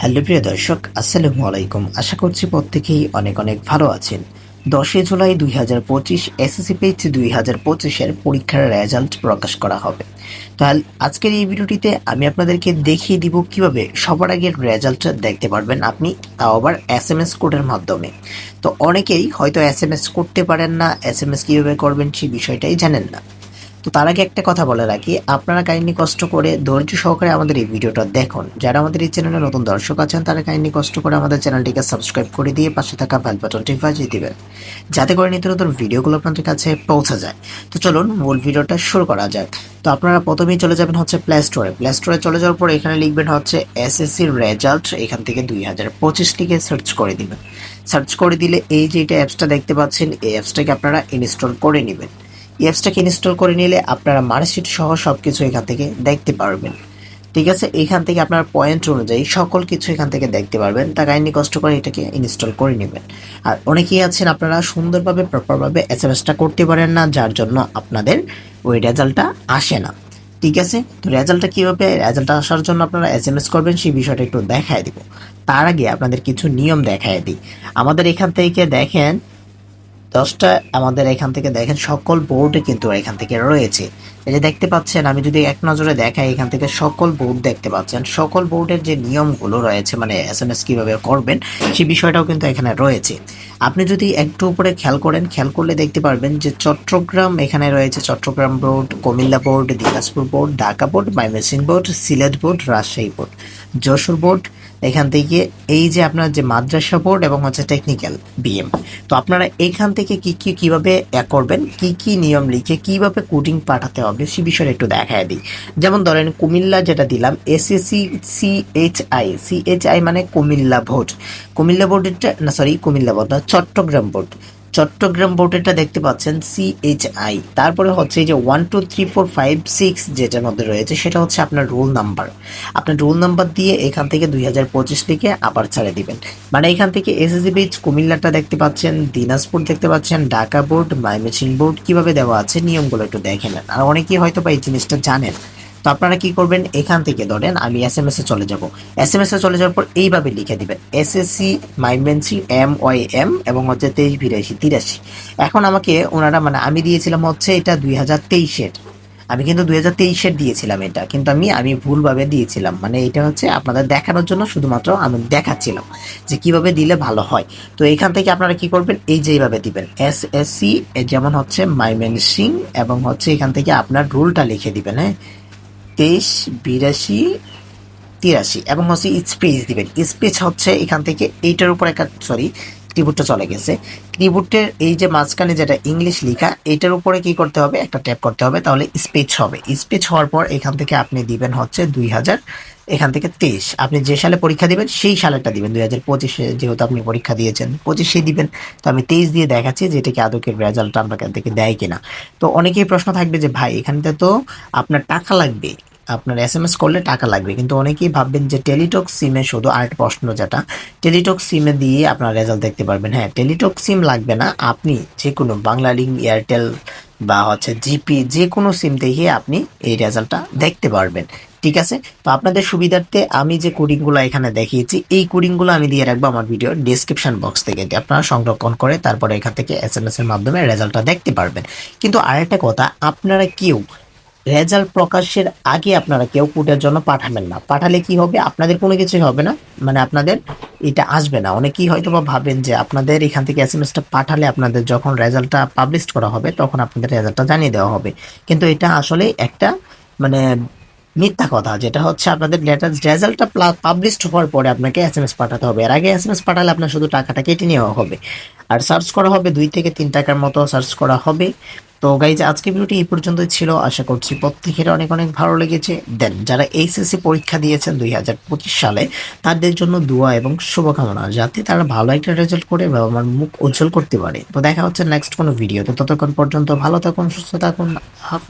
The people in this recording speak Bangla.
হ্যালো প্রিয় দর্শক, আসসালামু আলাইকুম। আশা করছি প্রত্যেকেই অনেক অনেক ভালো আছেন। দশই জুলাই দুই হাজার পঁচিশ এসএসসি পেজ দুই হাজার পঁচিশের পরীক্ষার রেজাল্ট প্রকাশ করা হবে। তাহলে আজকের এই ভিডিওটিতে আমি আপনাদেরকে দেখিয়ে দিব কীভাবে সবার আগের রেজাল্টটা দেখতে পারবেন আপনি, তাও আবার এস এম এস কোডের মাধ্যমে। তো অনেকেই হয়তো এস এম এস করতে পারেন না এস এম এস কীভাবে করবেন সেই বিষয়টাই জানেন না। তো তার আগে একটা কথা বলে রাখি। আপনারা কাইন্ডলি কষ্ট করে ধৈর্য সহকারে আমাদের এই ভিডিওটা দেখুন। যারা আমাদের এই চ্যানেলে নতুন দর্শক আছেন, তারা কাইন্ডলি কষ্ট করে আমাদের চ্যানেলটিকে সাবস্ক্রাইব করে দিয়ে পাশে থাকা বেল বাটনটি বাজিয়ে দিবেন। যাতে করে নিত্য নতুন ভিডিওগুলো আপনাদের কাছে পৌঁছে যায়। তো চলুন মূল ভিডিওটা শুরু করা যাক। তো আপনারা প্রথমেই চলে যাবেন হচ্ছে প্লে স্টোরে প্লে স্টোরে চলে যাওয়ার পর এখানে লিখবেন হচ্ছে এসএসসি রেজাল্ট এখান থেকে দুই হাজার পঁচিশ লিখে সার্চ করে দিবেন। সার্চ করে দিলে এই যে এটা অ্যাপসটা দেখতে পাচ্ছেন, এই অ্যাপসটাকে আপনারা ইনস্টল করে নেবেন। অ্যাপসটাকে ইনস্টল করে নিলে আপনারা মার্কশিট সহ সব কিছু এখান থেকে দেখতে পারবেন। ঠিক আছে? এখান থেকে আপনার পয়েন্ট অনুযায়ী সকল কিছু এখান থেকে দেখতে পারবেন। তা কাইন্ডলি কষ্ট করে এটাকে ইনস্টল করে নেবেন। আর অনেকেই আছেন আপনারা সুন্দরভাবে প্রপারভাবে এস এম এসটা করতে পারেন না, যার জন্য আপনাদের ওই রেজাল্টটা আসে না। ঠিক আছে? তো রেজাল্টটা কীভাবে রেজাল্টটা আসার জন্য আপনারা এস এম এস করবেন, সেই বিষয়টা একটু দেখায় দিব। তার আগে আপনাদের কিছু নিয়ম দেখায় দিই। আমাদের এখান থেকে দেখেন দশটা আমাদের এখান থেকে দেখেন, সকল বোর্ডে কিন্তু এখান থেকে রয়েছে। এই যে দেখতে পাচ্ছেন, আমি যদি এক নজরে দেখাই, এখান থেকে সকল বোর্ড দেখতে পাচ্ছেন। সকল বোর্ডের যে নিয়মগুলো রয়েছে মানে এস এম এস কীভাবে করবেন, সেই বিষয়টাও কিন্তু এখানে রয়েছে। আপনি যদি একটু উপরে খেয়াল করেন, খেয়াল করলে দেখতে পারবেন যে চট্টগ্রাম এখানে রয়েছে Chattogram board Comilla board Dinajpur board Dhaka board Mymensingh board Sylhet board Rajshahi board Jessore board এখান থেকে এই যে আপনার যে মাদ্রাসা বোর্ড এবং হচ্ছে টেকনিক্যাল বিএম তো আপনারা এখান থেকে কি কি, কীভাবে করবেন, কি কি নিয়ম লিখে কীভাবে কোডিং পাঠাতে হবে সে বিষয়ে একটু দেখায় দিই। যেমন ধরেন কুমিল্লা যেটা দিলাম এসএসসি সিএইচআই সিএইচআই মানে কুমিল্লা বোর্ড। কুমিল্লা বোর্ডেরটা, না সরি কুমিল্লা বোর্ড না, চট্টগ্রাম বোর্ড। চট্টগ্রাম বোর্ডেরটা দেখতে পাচ্ছেন সিএইচআই তারপরে হচ্ছে এই যে one two three four five six যেটার মধ্যে রয়েছে, সেটা হচ্ছে আপনার রোল নাম্বার আপনার রোল নাম্বার দিয়ে এখান থেকে দুই হাজার পঁচিশ লিখে আবার ছাড়ে দিবেন। মানে এখান থেকে এসএসসি বিচ কুমিল্লাটা দেখতে পাচ্ছেন, দিনাজপুর দেখতে পাচ্ছেন, ঢাকা বোর্ড মাইমেচিং বোর্ড, কীভাবে দেওয়া আছে, নিয়মগুলো একটু দেখে নেন। আর অনেকেই হয়তো বা এই জিনিসটা জানেন। তো আপনারা কি করবেন? এখান থেকে ধরেন আমি এস এম এস এ চলে যাব। এস এম এস এ চলে যাওয়ার পর এইভাবে লিখে দিবেন। S S C Mymensingh M Y M এবং হচ্ছে তেইশ বিরাশি, তিরাশি। এখন আমাকে ওনারা মানে আমি দিয়েছিলাম হচ্ছে এটা দুই হাজার তেইশের। আমি কিন্তু দুই হাজার তেইশের দিয়েছিলাম এটা। কিন্তু আমি আমি ভুলভাবে দিয়েছিলাম। মানে এটা হচ্ছে আপনাদের দেখানোর জন্য শুধুমাত্র আমি দেখাচ্ছিলাম যে কীভাবে দিলে ভালো হয়। তো এখান থেকে আপনারা কি করবেন? এই যে এইভাবে দিবেন। এস এস সি যেমন হচ্ছে মাইমেন সিং এবং হচ্ছে এখান থেকে আপনার রুলটা লিখে দিবেন হ্যাঁ? তেইশ, বিরাশি, তিরাশি এবং হচ্ছে স্পেস দিবেন। স্পেস হচ্ছে এখান থেকে এইটার উপর একটা, সরি কিবোর্ডটা চলে গেছে। কিবোর্ডের এই যে মাঝখানে যেটা ইংলিশ লেখা এটার উপরে কি করতে হবে? একটা ট্যাপ করতে হবে, তাহলে স্পেচ হবে। স্পেচ হওয়ার পর এখান থেকে আপনি দিবেন হচ্ছে দুই হাজার, এখান থেকে তেইশ। আপনি যে সালে পরীক্ষা দিবেন, সেই সালেরটা দিবেন, দুই হাজার পঁচিশে যেহেতু আপনি পরীক্ষা দিয়েছেন। পঁচিশে দিবেন, তো আমি তেইশ দিয়ে দেখাচ্ছি যে এটা কি আদকের রেজাল্টটা আপনাকে থেকে দেয় কিনা। তো অনেকেই প্রশ্ন থাকবে যে, ভাই, এখানটা তো আপনার টাকা লাগবে। আপনার এস এম এস করলে টাকা লাগবে। কিন্তু অনেকেই ভাববেন যে টেলিটক সিমে শুধু আরেকটা প্রশ্ন যেটা, টেলিটক সিমে দিয়ে আপনার রেজাল্ট দেখতে পারবেন। হ্যাঁ টেলিটক সিম লাগবে না। আপনি যে কোনো বাংলা লিঙ্ক এয়ারটেল বা হচ্ছে জিপি যে কোনো সিম থেকে আপনি এই রেজাল্টটা দেখতে পারবেন। ঠিক আছে? তো আপনাদের সুবিধার্থে আমি যে কোডিংগুলো এখানে দেখিয়েছি, এই কোডিংগুলো আমি দিয়ে রাখব আমার ভিডিও ডিসক্রিপশন বক্স থেকে আপনারা সংরক্ষণ করে তারপরে এখান থেকে এস এম এস এর মাধ্যমে রেজাল্টটা দেখতে পারবেন। কিন্তু আরেকটা কথা, আপনারা কেউ রেজাল্ট প্রকাশের আগে আপনারা কেউ কোর্টের জন্য পাঠাবেন না। পাঠালে কি হবে? আপনাদের কোনো কিছুই হবে না। মানে আপনাদের এটা আসবে না। অনেকেই হয়তো বা ভাবেন যে আপনাদের এখান থেকে এস এম এসটা পাঠালে আপনাদের যখন রেজাল্টটা পাবলিশ করা হবে, তখন আপনাদের রেজাল্টটা জানিয়ে দেওয়া হবে। কিন্তু এটা আসলে একটা মানে মিথ্যা কথা, যেটা হচ্ছে আপনাদের লেটার রেজাল্টটা পাবলিশড হওয়ার পরে আপনাকে এস এম এস পাঠাতে হবে। এর আগে এস এম এস পাঠালে আপনার শুধু টাকাটা কেটে নেওয়া হবে। আর সার্চ করা হবে, দুই থেকে তিন টাকার মতো সার্চ করা হবে। তো গাইজ আজকে ভিডিওটি এই পর্যন্তই ছিল। আশা করছি প্রত্যেকের অনেক অনেক ভালো লেগেছে। দেন যারা এইচএসসি পরীক্ষা দিয়েছেন দুই হাজার পঁচিশ সালে, তাদের জন্য দোয়া এবং শুভকামনা, যাতে তারা ভালো একটা রেজাল্ট করে বাবা আমার মুখ উজ্জ্বল করতে পারে। তো দেখা হচ্ছে নেক্সট কোনো ভিডিও তো। ততক্ষণ পর্যন্ত ভালো থাকুন, সুস্থ থাকুন।